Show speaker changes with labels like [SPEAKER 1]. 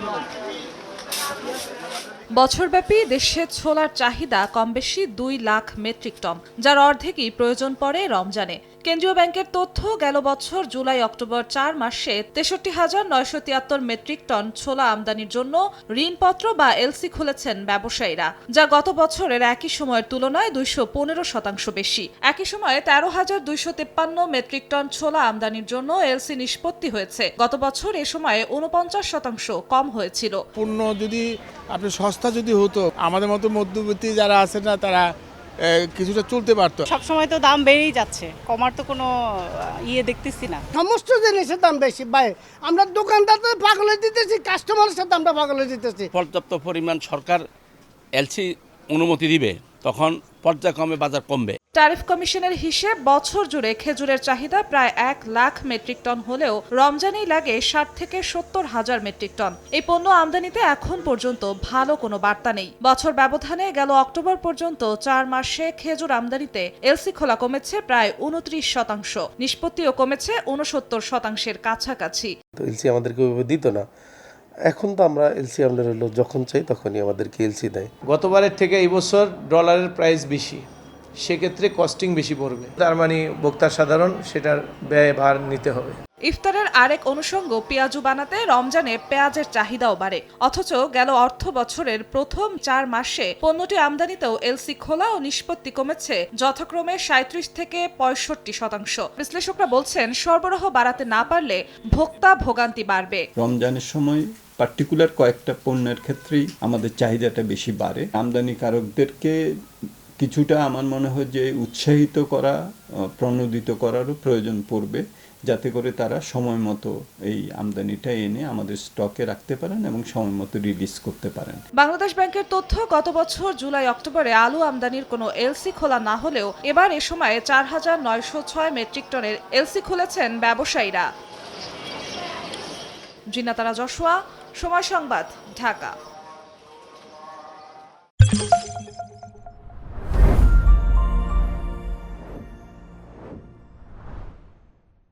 [SPEAKER 1] Thank you. বছরব্যাপী দেশে ছোলার চাহিদা কম বেশি দুই লাখ মেট্রিক টন, যার অর্ধেকই প্রয়োজন পড়ে রমজানে। কেন্দ্রীয় ব্যাংকের তথ্য, গেল বছর জুলাই অক্টোবর চার মাসে তেষট্টি হাজার নয়শো তিয়াত্তর মেট্রিক টন ছোলা আমদানির জন্য ঋণপত্র বা এলসি খুলেছেন ব্যবসায়ীরা, যা গত বছরের একই সময়ের তুলনায় দুইশো পনেরো শতাংশ বেশি। একই সময়ে তেরো হাজার দুইশো তেপ্পান্ন মেট্রিক টন ছোলা আমদানির জন্য এলসি নিষ্পত্তি হয়েছে। গত বছর এ সময়ে উনপঞ্চাশ শতাংশ কম হয়েছিল।
[SPEAKER 2] পণ্য যদি আপনি সস্তা যদি হতো আমাদের মতো মধ্যবর্তী যারা আছে না তারা কিছুটা চলতে পারতো।
[SPEAKER 3] সব সময় তো দাম বেড়েই যাচ্ছে। কমার তো কোনো ইয়ে দেখতেছি না।
[SPEAKER 4] সমস্ত জিনিসের দাম বেশি। ভাই আমরা দোকানদার পাগলে দিতেছি কাস্টমারের সাথে আমরা পাগলে দিতেছি।
[SPEAKER 5] পর্যাপ্ত পরিমাণ সরকার এলসি অনুমতি দিবে তখন পর্যায়ক্রমে বাজার কমবে।
[SPEAKER 1] ট্যারিফ কমিশনের হিসেব বছর জুড়ে খেজুরের চাহিদা প্রায় এক লাখ মেট্রিক টন হলেও রমজানেই লাগে ষাট থেকে সত্তর হাজার মেট্রিক টন। এই পণ্য আমদানিতে এখন পর্যন্ত ভালো কোনো বার্তা নেই। বছর ব্যবধানে গেল অক্টোবর পর্যন্ত চার মাসে খেজুর আমদানিতে এলসি খোলা কমেছে প্রায় উনত্রিশ শতাংশ। নিষ্পত্তিও কমেছে উনসত্তর শতাংশের কাছাকাছি।
[SPEAKER 6] তো এলসি আমাদেরকে দিত না। এখন তো আমরা এলসি আমাদের হলো যখন চাই তখনই আমাদেরকে এলসি দেয়।
[SPEAKER 7] গতবারের থেকে এই বছর ডলারের প্রাইস বেশি। সেক্ষেত্রে কস্টিং বেশি পড়বে। তার মানে ভোক্তা সাধারণ সেটার ব্যয় ভার নিতে হবে।
[SPEAKER 1] ইফতারের আরেক অনুষঙ্গ পেঁয়াজু বানাতে রমজানে পেঁয়াজের চাহিদাও বাড়ে। অথচ গেল অর্থ বছরের প্রথম চার মাসে পণ্যটি আমদানিতেও এলসি খোলা ও নিষ্পত্তি কমেছে যথাক্রমে সাঁত্রিশ থেকে পঁয়ষট্টি শতাংশ। বিশ্লেষকরা বলছেন, সরবরাহ বাড়াতে না পারলে ভোক্তা ভোগান্তি বাড়বে।
[SPEAKER 8] রমজানের সময় পার্টিকুলার কয়েকটা পণ্যের ক্ষেত্রেই আমাদের চাহিদাটা বেশি বাড়ে। আমদানিকারকদেরকে কিছুটা আমার মনে হয় যে উৎসাহিত করা প্রণোদিত করারও প্রয়োজন পড়বে, যাতে করে তারা সময় মতো এই আমদানিটা এনে আমাদের স্টকে রাখতে পারেন এবং সময় মতো রিলিজ করতে পারেন।
[SPEAKER 1] বাংলাদেশ ব্যাংকের তথ্য, গত বছর জুলাই, অক্টোবরে আলু আমদানির কোনো এলসি খোলা না হলেও এবার এ সময়ে চার হাজার নয়শো ছয় মেট্রিক টনের এলসি খুলেছেন ব্যবসায়ীরা। জিনাতারা জশোয়া, সময় সংবাদ, ঢাকা।